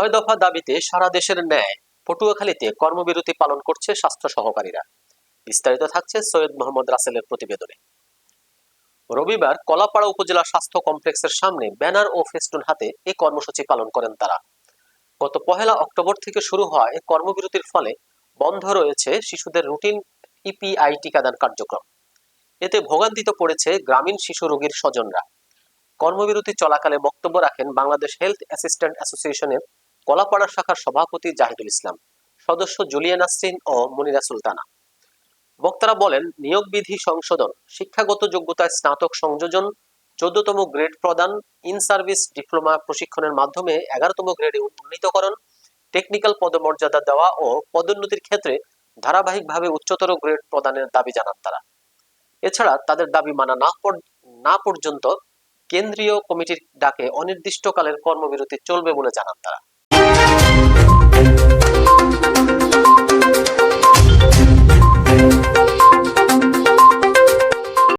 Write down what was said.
ছয় দফা দাবিতে সারা দেশের ন্যায় পটুয়াখালীতে কর্মবিরতি পালন করছে স্বাস্থ্য সহকারীরা। বিস্তারিত থাকছে সৈয়দ মোহাম্মদ রাসেলের প্রতিবেদনে। রবিবার কলাপাড়া উপজেলা স্বাস্থ্য কমপ্লেক্সের সামনে ব্যানার ও ফেস্টুন হাতে এই কর্মসূচি পালন করেন তারা। গত পহেলা অক্টোবর থেকে শুরু হওয়া এই কর্মবিরতির ফলে বন্ধ রয়েছে শিশুদের রুটিন ইপিআই টিকাদান কার্যক্রম। এতে ভোগান্তিতে পড়েছে গ্রামীণ শিশু রোগীর স্বজনরা। কর্মবিরতি চলাকালে বক্তব্য রাখেন বাংলাদেশ হেলথ অ্যাসিস্ট্যান্ট অ্যাসোসিয়েশনের কলাপাড়া শাখার সভাপতি জাহিদুল ইসলাম, সদস্য জুলিয়া নাসরিন ও মনিরা সুলতানা। বক্তারা বলেন, নিয়োগ বিধি সংশোধন, শিক্ষাগত যোগ্যতায় স্নাতক সংযোজন, চোদ্দতম গ্রেড প্রদান ইন সার্ভিস ডিপ্লোমা প্রশিক্ষণের মাধ্যমে এগারোতম গ্রেডে উন্নীতকরণ, টেকনিক্যাল পদমর্যাদা দেওয়া ও পদোন্নতির ক্ষেত্রে ধারাবাহিকভাবে উচ্চতর গ্রেড প্রদানের দাবি জানান তারা। এছাড়া তাদের দাবি মানা না না পর্যন্ত কেন্দ্রীয় কমিটির ডাকে অনির্দিষ্টকালের কর্মবিরতি চলবে বলে জানান তারা।